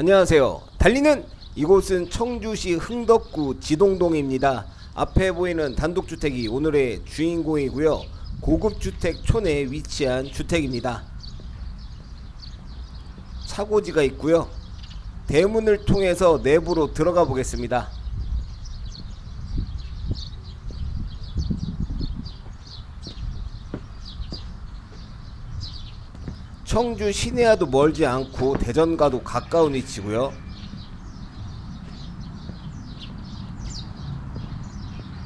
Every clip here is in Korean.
안녕하세요. 달리는 이곳은 청주시 흥덕구 지동동입니다. 앞에 보이는 단독주택이 오늘의 주인공이고요. 고급주택 촌에 위치한 주택입니다. 차고지가 있고요. 대문을 통해서 내부로 들어가 보겠습니다. 청주 시내와도 멀지 않고 대전과도 가까운 위치고요.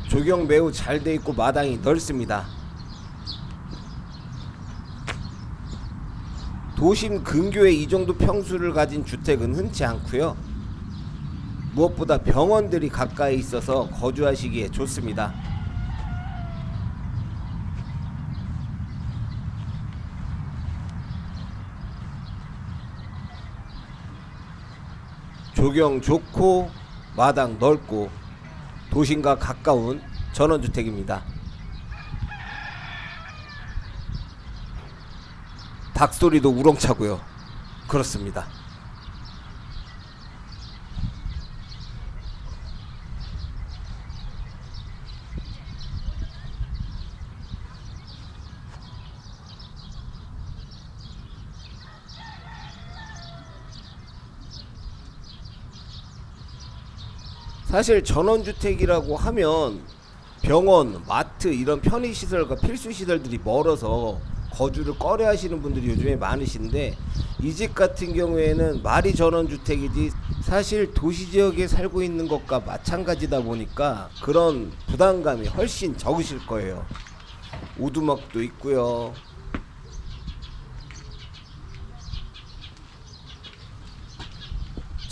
조경 매우 잘 돼 있고 마당이 넓습니다. 도심 근교에 이 정도 평수를 가진 주택은 흔치 않고요. 무엇보다 병원들이 가까이 있어서 거주하시기에 좋습니다. 조경 좋고 마당 넓고 도심과 가까운 전원주택입니다. 닭소리도 우렁차고요. 그렇습니다. 사실 전원주택이라고 하면 병원, 마트 이런 편의시설과 필수시설들이 멀어서 거주를 꺼려 하시는 분들이 요즘에 많으신데 이 집 같은 경우에는 말이 전원주택이지 사실 도시지역에 살고 있는 것과 마찬가지다 보니까 그런 부담감이 훨씬 적으실 거예요. 오두막도 있고요.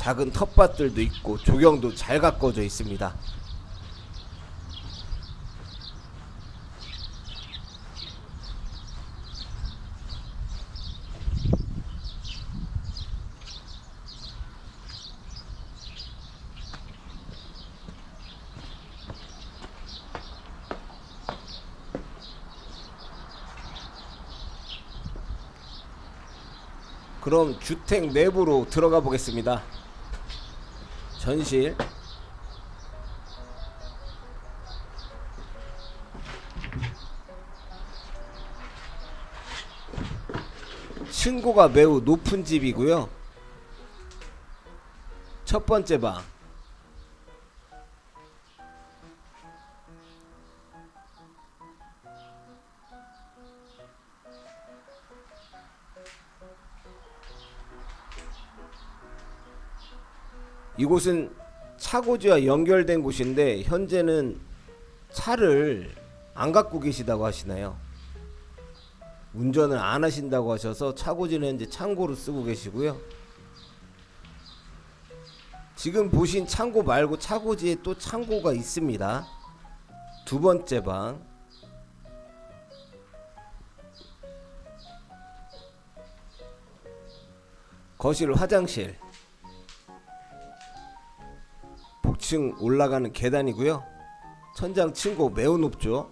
작은 텃밭들도 있고 조경도 잘 가꿔져 있습니다. 그럼 주택 내부로 들어가 보겠습니다. 전실 층고가 매우 높은 집이고요. 첫 번째 방 이곳은 차고지와 연결된 곳인데 현재는 차를 안 갖고 계시다고 하시나요? 운전을 안 하신다고 하셔서 차고지는 현재 창고로 쓰고 계시고요. 지금 보신 창고 말고 차고지에 또 창고가 있습니다. 두 번째 방. 거실 화장실. 복층 올라가는 계단이고요. 천장 층고 매우 높죠.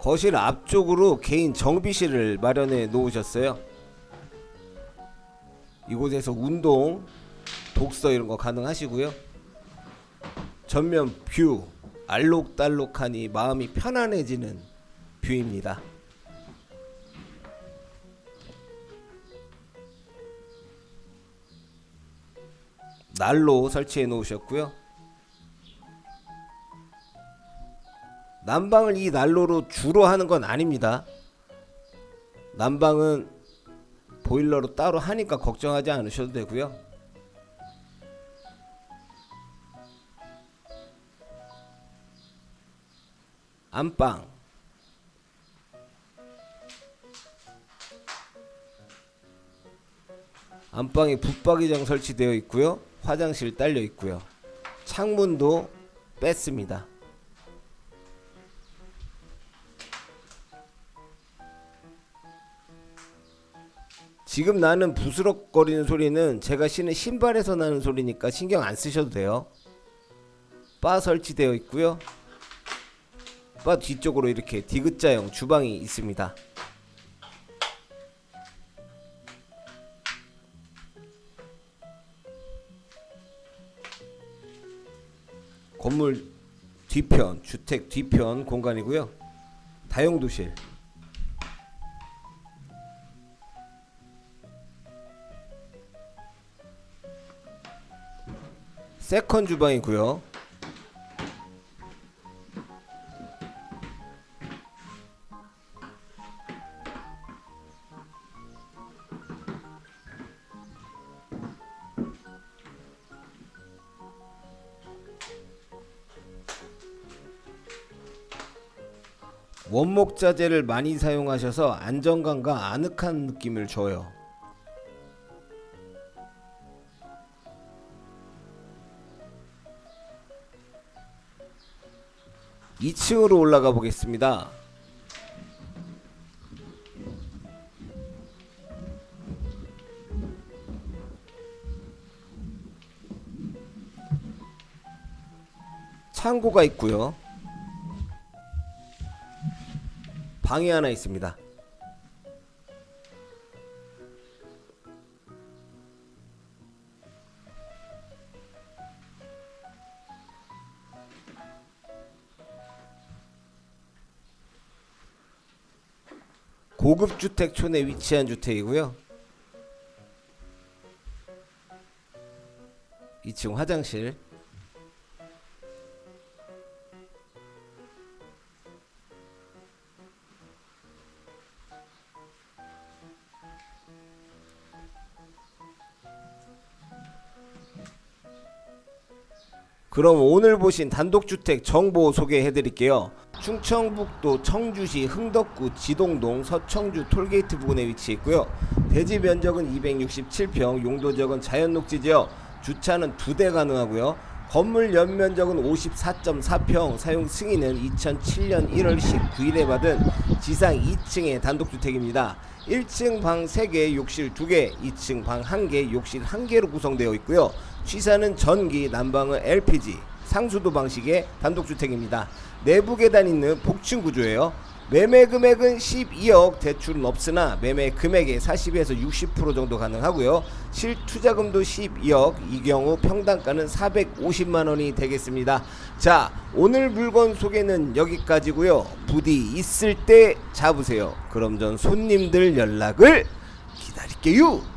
거실 앞쪽으로 개인 정비실을 마련해 놓으셨어요. 이곳에서 운동, 독서 이런 거 가능하시고요. 전면 뷰 알록달록하니 마음이 편안해지는 뷰입니다. 난로 설치해 놓으셨고요. 난방을 이 난로로 주로 하는 건 아닙니다. 난방은 보일러로 따로 하니까 걱정하지 않으셔도 되고요. 안방. 안방에 붙박이장 설치되어 있고요. 화장실 딸려 있고요. 창문도 뺐습니다. 지금 나는 부스럭거리는 소리는 제가 신은 신발에서 나는 소리니까 신경 안 쓰셔도 돼요. 바 설치되어 있고요. 바 뒤쪽으로 이렇게 디귿자형 주방이 있습니다. 건물 뒤편, 주택 뒤편 공간이고요. 다용도실. 세컨 주방이고요. 원목 자재를 많이 사용하셔서 안정감과 아늑한 느낌을 줘요. 2층으로 올라가 보겠습니다. 창고가 있고요. 방이 하나 있습니다. 고급 주택촌에 위치한 주택이고요. 2층 화장실. 그럼 오늘 보신 단독주택 정보 소개해 드릴게요. 충청북도 청주시 흥덕구 지동동 서청주 톨게이트 부근에 위치해 있고요. 대지 면적은 267평, 용도 지역은 자연 녹지 지역, 주차는 두 대 가능하고요. 건물 연면적은 54.4평, 사용 승인은 2007년 1월 19일에 받은 지상 2층의 단독주택입니다. 1층 방 3개, 욕실 2개, 2층 방 1개, 욕실 1개로 구성되어 있고요. 취사는 전기, 난방은 LPG, 상수도 방식의 단독주택입니다. 내부 계단 있는 복층 구조예요. 매매 금액은 12억, 대출은 없으나 매매 금액의 40에서 60% 정도 가능하고요. 실투자금도 12억, 이 경우 평당가는 450만 원이 되겠습니다. 자, 오늘 물건 소개는 여기까지고요. 부디 있을 때 잡으세요. 그럼 전 손님들 연락을 기다릴게요.